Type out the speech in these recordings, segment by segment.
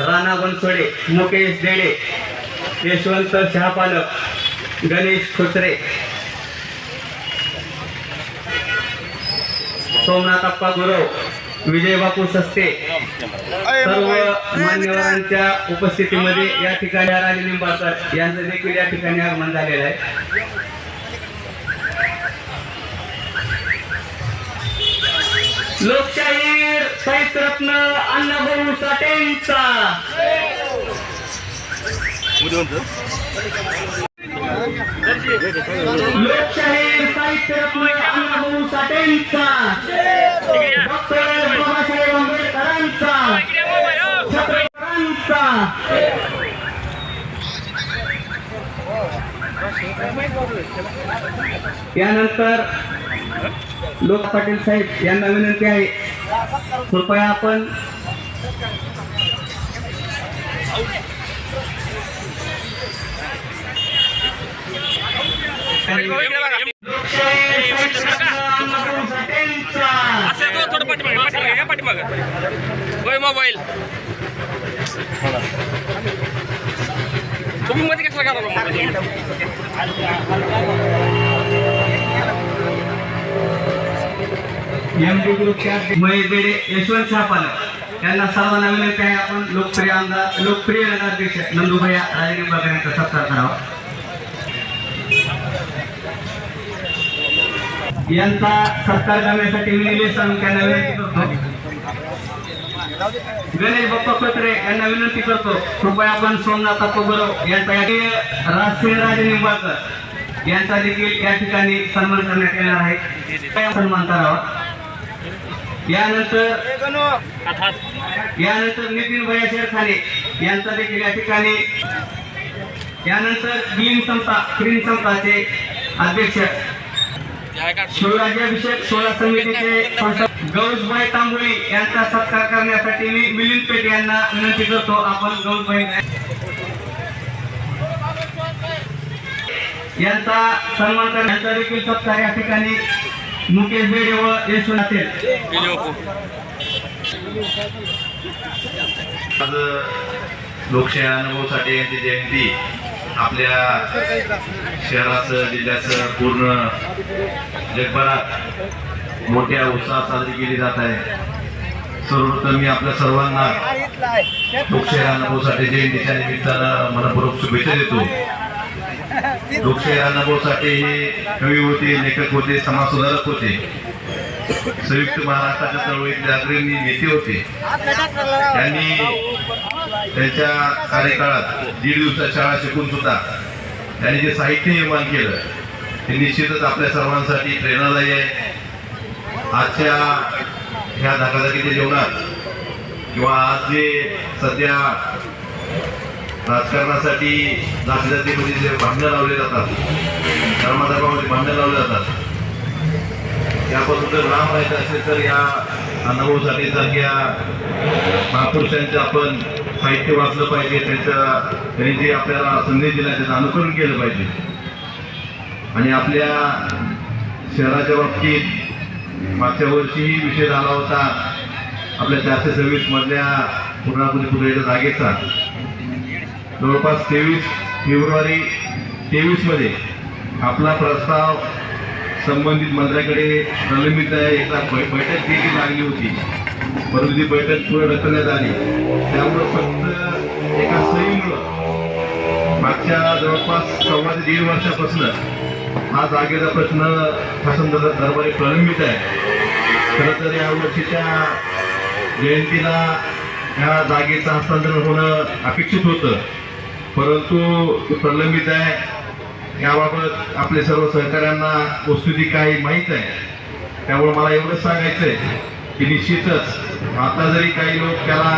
राणा बनसोडे मुकेश देडे यशवंत शहापालक गणेश खोचरे सोमनाथ अप्पा गुरव विजय बापू सस्ते सर्व मान्यवरांच्या उपस्थितीमध्ये या ठिकाणी राजे निंबाळकर यांचं देखील या ठिकाणी आगमन झालेलं आहे. लोकशाहीर साहित्यरत्न अण्णाभाऊ साठेंचा. लोकशाहीर साहित्यरत्न अण्णाभाऊ साठेंचा. डॉक्टर बाबासाहेब आंबेडकरांचा. छत्रपतींचा. यानंतर लोक पाटील साहेब यांना विनंती आहे. कृपया आपण असं थोडं होय मोबाईल. तुम्ही मध्ये कसं करा एम एमडी ग्रुपच्या महेश बेडे यशवंत शहापालक यांना सर्वांना विनंती आहे आपण लोकप्रिय आमदार लोकप्रिय नगराध्यक्ष नंदुभैया राजे निंबाळकर यांचा सत्कार करावा. यांचा सत्कार करण्यासाठी विनिलेश निलेश विनंती करतो. गणेश बाप्पा पत्रे यांना विनंती करतो. कृपया आपण सोमनाथ अप्पा यांचा राष्ट्रीय राजनिंबाकर यांचा देखील या ठिकाणी सन्मान करण्यात येणार आहे. सन्मान करावा? यानंतर यानंतर नितीन भैया खाने यांचा देखील या ठिकाणी. यानंतर ग्रीन समता ग्रीन समताचे अध्यक्ष. शिवराज्याभिषेक सोळा समितीचे गौसभाई तांबोळी यांचा सत्कार करण्यासाठी मी मिलिंद पेट यांना विनंती करतो. आपण गौसभाई यांचा सन्मान करण्याचा देखील सत्कार या ठिकाणी मुकेश बेडे व यशवंत असेल. आज लोकशाही अनुभव साठे यांची जयंती. आपल्या शहराचं जिल्ह्याचं पूर्ण जगभरात मोठ्या उत्साहात साजरी केली जात आहे. सर्वप्रथम मी आपल्या सर्वांना लोकशाही अनुभव साठे जयंतीच्या निमित्तानं मनपूर्वक शुभेच्छा देतो. साठे हे कवी होते लेखक होते समाजसुधारक होते. संयुक्त महाराष्ट्राच्या चळवळीतले अग्रणी नेते होते. त्यांनी त्यांच्या कार्यकाळात दीड दिवसात शाळा शिकून सुद्धा त्यांनी जे साहित्य निर्माण केलं ते निश्चितच आपल्या सर्वांसाठी प्रेरणादायी आहे. आजच्या ह्या धकाधकीच्या जीवनात किंवा आज जे सध्या राजकारणासाठी जाती जातीमध्ये जे भांडणं लावले जातात धर्माधर्मामध्ये भांडणं लावले जातात त्यापासून जर लांब राहायचं असेल तर या अनुभवासाठी सारख्या महापुरुषांचं आपण साहित्य वाचलं पाहिजे त्यांचं त्यांनी जे आपल्याला संदेश दिला त्याचं अनुकरण केलं पाहिजे. आणि आपल्या शहराच्या बाबतीत मागच्या वर्षीही विषय झाला होता आपल्या चारशे सव्वीस मधल्या पूर्णापुरी पुतळ्याच्या जागेचा. जवळपास तेवीस फेब्रुवारी तेवीसमध्ये आपला प्रस्ताव संबंधित मंत्र्याकडे प्रलंबित आहे. एकदा बै- बैठक देखील लागली होती. परंतु ती बैठक पुढे ढकलण्यात आली. त्यामुळं फक्त एका सहीमुळं मागच्या जवळपास सव्वा ते दीड वर्षापासून हा जागेचा प्रश्न शासन दरबारी प्रलंबित आहे. खरं तर या वर्षीच्या जयंतीला ह्या जागेचं हस्तांतरण होणं अपेक्षित होतं. परंतु ते प्रलंबित आहे. याबाबत आपले सर्व सहकाऱ्यांना वस्तुती काही माहीत आहे. त्यामुळे मला एवढंच सांगायचं आहे की निश्चितच आता जरी काही लोक त्याला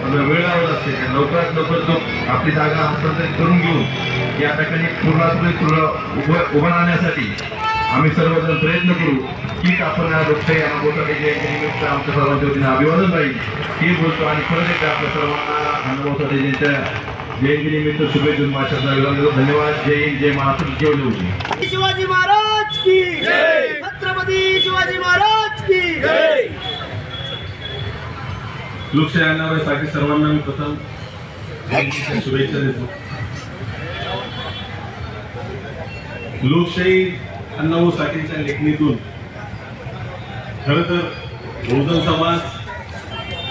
म्हणजे वेळ लावत असते लवकरात लवकर तो आपली जागा हस्तांतरित करून घेऊन या ठिकाणी पूर्णत्वे उभं उभं राहण्यासाठी आम्ही सर्वजण प्रयत्न करू की आपण या लोकशाही अनुभवासाठी जे निमित्त आमच्या सर्वांच्या वतीने अभिवादन राहील हे बोलतो. आणि खरंच आपल्या सर्वांना अनुभवासाठी ज्यांच्या जयंतीनिमित्त शुभेच्छा माझ्या धन्यवाद. जय हिंद जय महाराष्ट्र होती शिवाजी महाराज की छत्रपती शिवाजी महाराज की लोकशाही अण्णाबाईसाठी सर्वांना मी प्रथम शुभेच्छा देतो. लोकशाही अण्णाभाऊ साठेंच्या लेखणीतून खरं तर बहुजन समाज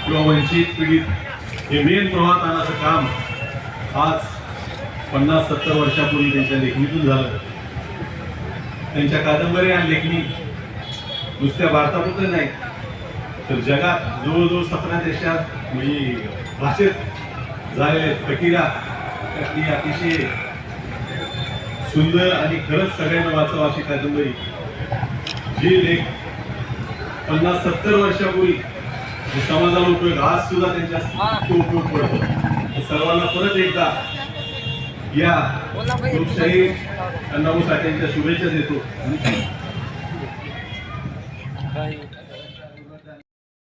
किंवा वंचित पीडित हे मेन प्रवाहात आणण्याचं काम आज पन्नास सत्तर वर्षापूर्वी त्यांच्या लेखणीतून झालं. त्यांच्या कादंबरी आणि लेखणी नुसत्या भारतापुरतं नाही तर जगात जवळजवळ सतरा देशात म्हणजे भाषेत झालेले फकीरा ही अतिशय सुंदर आणि खरंच सगळ्यांना वाचावं अशी कादंबरी. जी लेख पन्नास सत्तर वर्षापूर्वी समाजाला उपयोग आज सुद्धा त्यांच्या उपयोग पडतो. सर्वांना परत एकदा या लोकशाही अण्णाभाऊ साठेंच्या शुभेच्छा देतो.